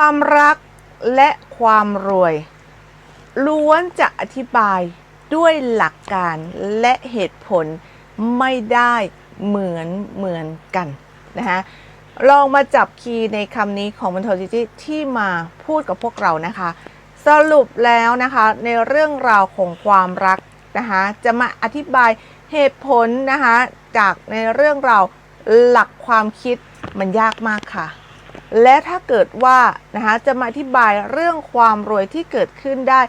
ความรักและความรวย ล้วนจะอธิบายด้วยหลักการและเหตุผลไม่ได้เหมือนเหมือนกันนะคะลองมาจับคีย์ในคำนี้ของบันทจิจิที่มาพูดกับพวกเรานะคะ สรุปแล้วนะคะในเรื่องราวของความรักนะคะจะมาอธิบายเหตุผลนะคะจากในเรื่องราวหลักความคิดมันยากมากค่ะ และถ้าเกิดว่านะคะจะมาอธิบายเรื่องความรวยที่เกิดขึ้นได้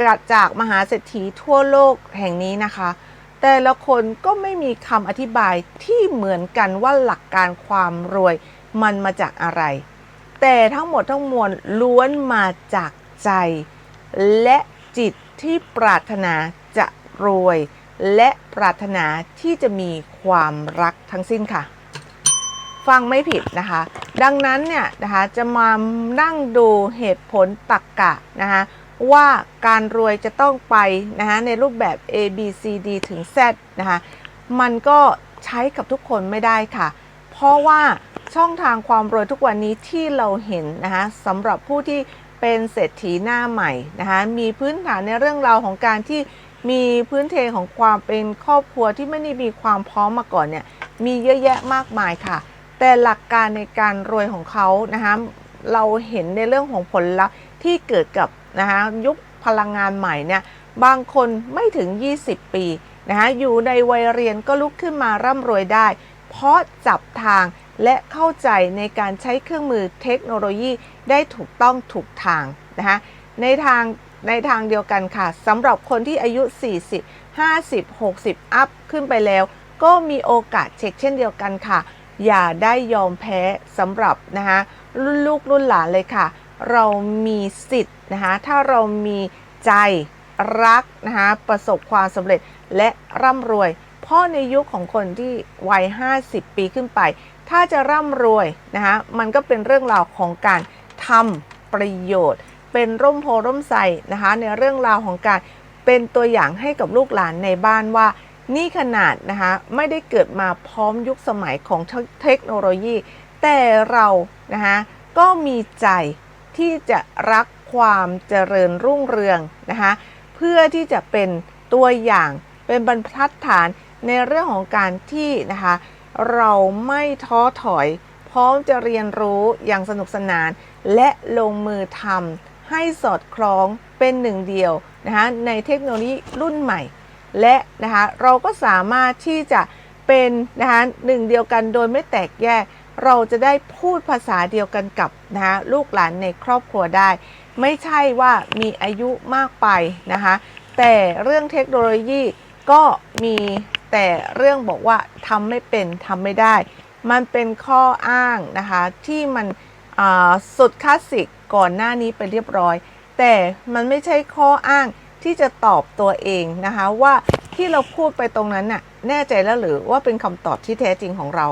กระจากมหาเศรษฐีทั่วโลกแห่งนี้นะคะ แต่ละคนก็ไม่มีคำอธิบายที่เหมือนกันว่าหลักการความรวยมันมาจากอะไร แต่ทั้งหมดทั้งมวลล้วนมาจากใจ และจิตที่ปรารถนาจะรวย และปรารถนาที่จะมีความรักทั้งสิ้นค่ะ ฟังไม่ผิดนะคะ ดังนั้นเนี่ยนะคะจะมานั่งดูเหตุผลตรกกะนะคะว่าการรวยจะต้องไปนะคะในรูปแบบ A B C D ถึง Z นะคะมันก็ใช้กับทุกคนไม่ได้ค่ะ เพราะว่าช่องทางความรวยทุกวันนี้ที่เราเห็นนะคะสำหรับผู้ที่เป็นเศรษฐีหน้าใหม่นะคะมีพื้นฐานในเรื่องราวของการที่มีพื้นเทของความเป็นครอบครัวที่ไม่ได้มีความพร้อมมาก่อนเนี่ยมีเยอะแยะมากมายค่ะ แต่หลักการในการรวยของเขานะคะเราเห็นในเรื่องของผลลัพธ์ที่เกิดกับนะคะยุคพลังงานใหม่เนี่ยบางคนไม่ถึง 20 ปีนะคะอยู่ในวัยเรียนก็ลุกขึ้นมาร่ำรวยได้ เพราะจับทางและเข้าใจในการใช้เครื่องมือเทคโนโลยีได้ถูกต้องถูกทางนะคะในทางในทางเดียวกันค่ะสำหรับคนที่อายุ 40 50 60 อัพขึ้นไปแล้ว ก็มีโอกาสเช็คเช่นเดียวกันค่ะ อย่าได้ยอมแพ้สำหรับนะคะรุ่นลูกรุ่นหลานเลยค่ะ เรามีสิทธิ์นะคะถ้าเรามีใจรักนะคะประสบความสำเร็จและร่ำรวย เพราะในยุคของคนที่วัย 50 ปีขึ้นไป ถ้าจะร่ำรวยนะคะมันก็เป็นเรื่องราวของการทำประโยชน์ เป็นร่มโพร่มใสนะคะในเรื่องราวของการเป็นตัวอย่างให้กับลูกหลานในบ้านว่า นี่ขนาดนะคะไม่ได้เกิดมาพร้อมยุคสมัยของเทคโนโลยี แต่เรานะคะก็มีใจที่จะรักความเจริญรุ่งเรืองนะคะเพื่อที่จะเป็นตัวอย่างเป็นบรรทัดฐานในเรื่องของการที่นะคะเราไม่ท้อถอย พร้อมจะเรียนรู้อย่างสนุกสนาน และลงมือทำให้สอดคล้องเป็นหนึ่งเดียวนะคะในเทคโนโลยีรุ่นใหม่ และนะคะเราก็สามารถที่จะเป็นนะคะหนึ่งเดียวกันโดยไม่แตกแยก เราจะได้พูดภาษาเดียวกันกับนะคะลูกหลานในครอบครัวได้ ไม่ใช่ว่ามีอายุมากไปนะคะแต่เรื่องเทคโนโลยีก็มีแต่เรื่องบอกว่าทำไม่เป็นทำไม่ได้ มันเป็นข้ออ้างนะคะที่มันสุดคลาสสิกก่อนหน้านี้ไปเรียบร้อย แต่มันไม่ใช่ข้ออ้าง ที่จะตอบตัวเองนะคะว่าที่เราพูดไปตรงนั้นน่ะแน่ใจแล้วหรือว่าเป็นคำตอบที่แท้จริงของเรา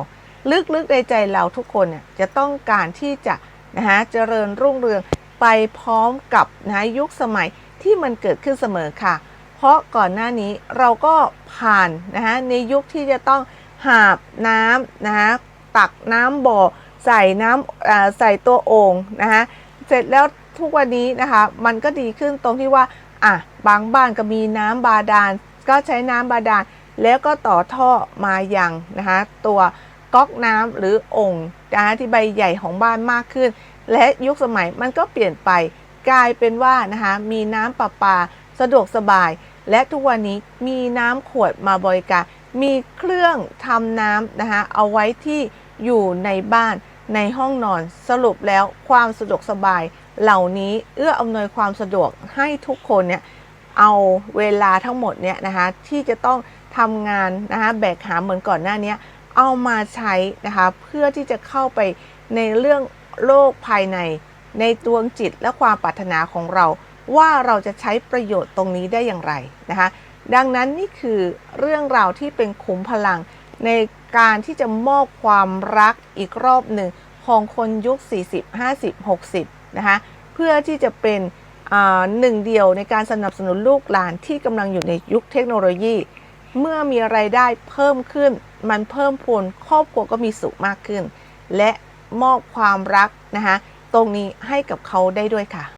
ลึกๆในใจเราทุกคนเนี่ยจะต้องการที่จะนะคะเจริญรุ่งเรืองไปพร้อมกับนะยุคสมัยที่มันเกิดขึ้นเสมอค่ะ เพราะก่อนหน้านี้เราก็ผ่านนะคะในยุคที่จะต้องหาบน้ำนะคะตักน้ำบ่อใส่น้ำใส่ตัวโอ่งนะคะเสร็จแล้วทุกวันนี้นะคะมันก็ดีขึ้นตรงที่ว่า อะบางบ้านก็มีน้ำบาดาล ก็ใช้น้ำบาดาล แล้วก็ต่อท่อมาอย่างนะคะตัวก๊อกน้ำหรือองค์นะคะที่ใบใหญ่ของบ้านมากขึ้น และยุคสมัยมันก็เปลี่ยนไป กลายเป็นว่านะคะมีน้ำประปาสะดวกสบาย และทุกวันนี้มีน้ำขวดมาบริการ มีเครื่องทำน้ำนะคะเอาไว้ที่อยู่ในบ้าน ในห้องนอนสรุปแล้วความสะดวกสบาย เหล่านี้เอื้ออำนวยความสะดวกให้ทุกคนเนี่ยเอาเวลาทั้งหมดเนี่ยนะคะที่จะต้องทำงานนะคะแบกหามเหมือนก่อนหน้านี้เอามาใช้นะคะเพื่อที่จะเข้าไปในเรื่องโลกภายใน ในดวงจิตและความปรารถนาของเรา ว่าเราจะใช้ประโยชน์ตรงนี้ได้อย่างไรนะคะดังนั้นนี่คือเรื่องราวที่เป็นขุมพลังใน การที่จะมอบความรักอีกรอบหนึ่งของคนยุค 40 50 60 นะคะ เพื่อที่จะเป็นหนึ่งเดียวในการสนับสนุนลูกหลานที่กำลังอยู่ในยุคเทคโนโลยี เมื่อมีไรายได้เพิ่มขึ้น มันเพิ่มพูนครอบครัวก็มีสุขมากขึ้น และมอบความรักนะคะตรงนี้ให้กับเขาได้ด้วยค่ะ